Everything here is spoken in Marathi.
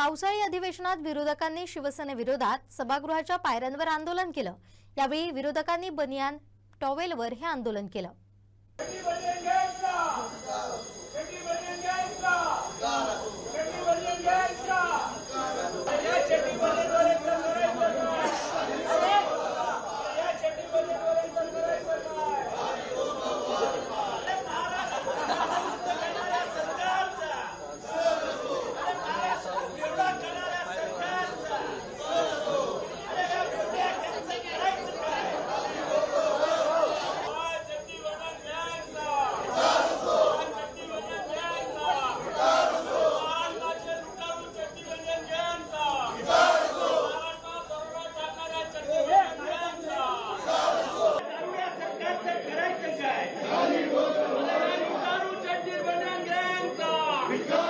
पावसाळी अधिवेशनात विरोधकांनी शिवसेनेविरोधात सभागृहाच्या पायऱ्यांवर आंदोलन केलं. यावेळी विरोधकांनी बनियान टॉवेलवर हे आंदोलन केलं. we go.